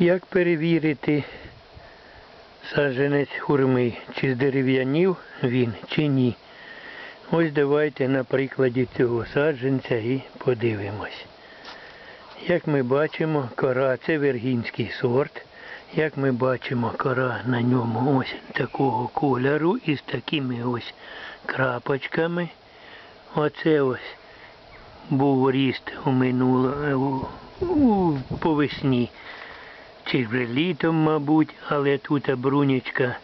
Як перевірити саджанець хурми, чи здерев'янів він, чи ні? Ось давайте на прикладі цього саджанця і подивимось. Як ми бачимо, кора це вергінський сорт. Як ми бачимо, кора на ньому ось такого кольору із такими ось крапочками. Оце ось був ріст у минуло у, у, по весні. Чи вже літом, мабуть, але тут брунічка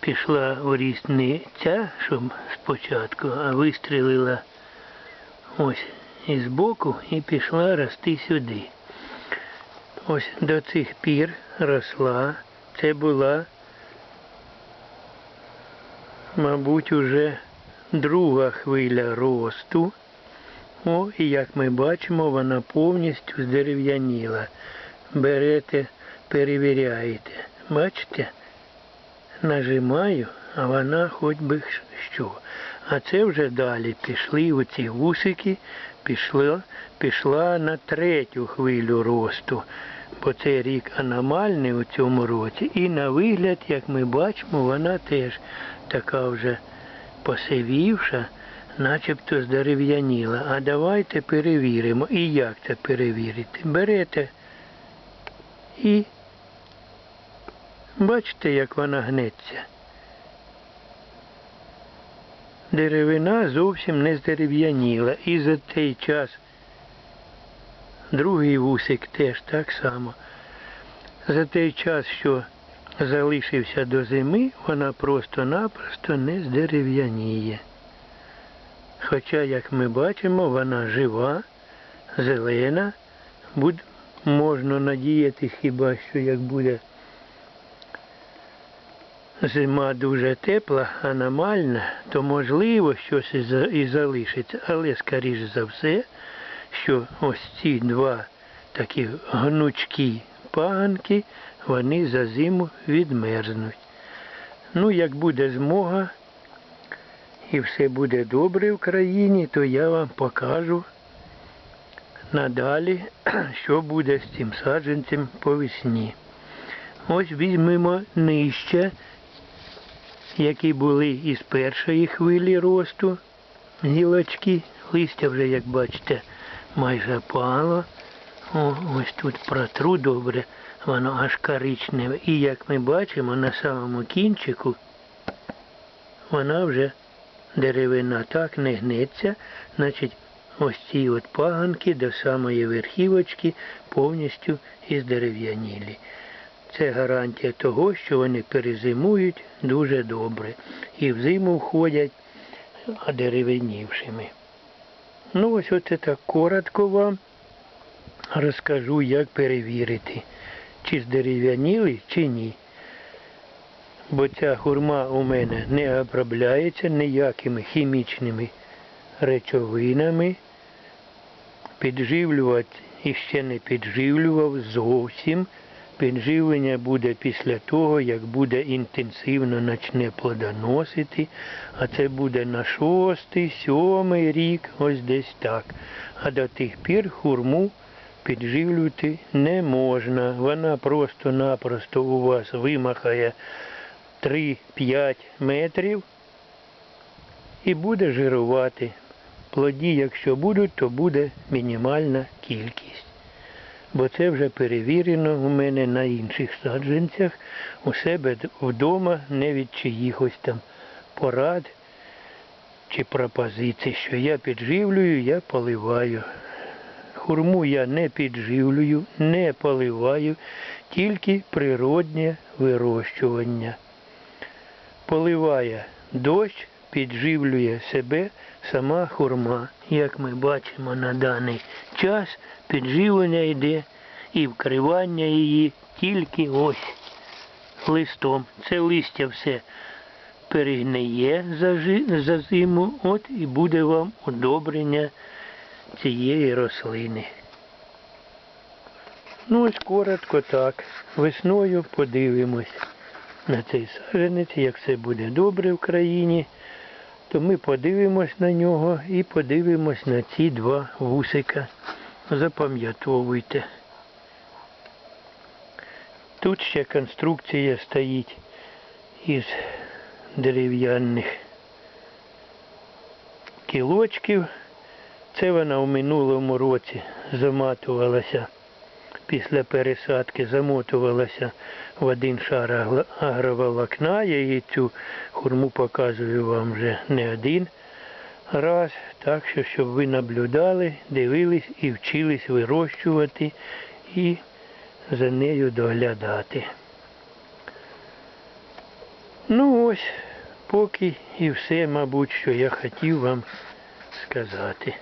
пішла у ріст не ця, щоб спочатку, а вистрілила ось із боку і пішла рости сюди. Ось до цих пір росла. Це була, мабуть, уже друга хвиля росту. О, і як ми бачимо, вона повністю здерев'яніла. Берете, перевіряєте. Бачите? Нажимаю, а вона хоч би що. А це вже далі пішли оці вусики, пішла, пішла на третю хвилю росту. Бо цей рік аномальний у цьому році. І на вигляд, як ми бачимо, вона теж така вже посивівша, начебто здерев'яніла. А давайте перевіримо. І як це перевірити? Берете і бачите, як вона гнеться. Деревина зовсім не здерев'яніла. І за цей час другий вусик теж так само. За той час, що залишився до зими, вона просто-напросто не здерев'яніє. Хоча, як ми бачимо, вона жива, зелена, Буд, можна надіяти хіба що як буде зима дуже тепла, аномальна, то можливо щось і залишиться, але скоріш за все, що ось ці два такі гнучкі паганки, вони за зиму відмерзнуть. Ну, як буде змога і все буде добре в країні, то я вам покажу надалі, що буде з цим саджанцем по весні. Ось візьмемо нижче, які були із першої хвилі росту гілочки. Листя вже, як бачите, майже пало. О, ось тут протру добре, воно аж коричневе. І як ми бачимо, на самому кінчику вона вже деревина так не гнеться, значить ось ці от паганки до самої верхівочки повністю із дерев'янілі. Це гарантія того, що вони перезимують дуже добре і взиму входять одеревенівшими. Ну ось оце так коротко вам розкажу, як перевірити, чи здерев'яніли, чи ні. Бо ця хурма у мене не обробляється ніякими хімічними речовинами. Підживлювати іще не підживлював зовсім. Підживлення буде після того, як буде інтенсивно почне плодоносити, а це буде на шостий, сьомий рік, ось десь так. А до тих пір хурму підживлювати не можна. Вона просто-напросто у вас вимахає 3-5 метрів і буде жирувати. Плоді, якщо будуть, то буде мінімальна кількість. Бо це вже перевірено у мене на інших саджанцях, у себе вдома, не від чиїхось там порад чи пропозицій, що я підживлюю, я поливаю. Хурму я не підживлюю, не поливаю, тільки природнє вирощування. Поливає дощ, підживлює себе сама хурма. Як ми бачимо на даний час, підживлення йде і вкривання її тільки ось листом. Це листя все перегниє за, зиму, от і буде вам удобрення цієї рослини. Ну ось коротко так. Весною подивимось на цей саджанець, як все буде добре в країні, то ми подивимось на нього і подивимось на ці два вусика. Запам'ятовуйте. Тут ще конструкція стоїть із дерев'яних кілочків. Це вона в минулому році заматувалася після пересадки, замотувалася в один шар агроволокна. Я її цю хурму показую вам вже не один раз. Так що, щоб ви наблюдали, дивились і вчились вирощувати і за нею доглядати. Ну ось, поки і все, мабуть, що я хотів вам сказати.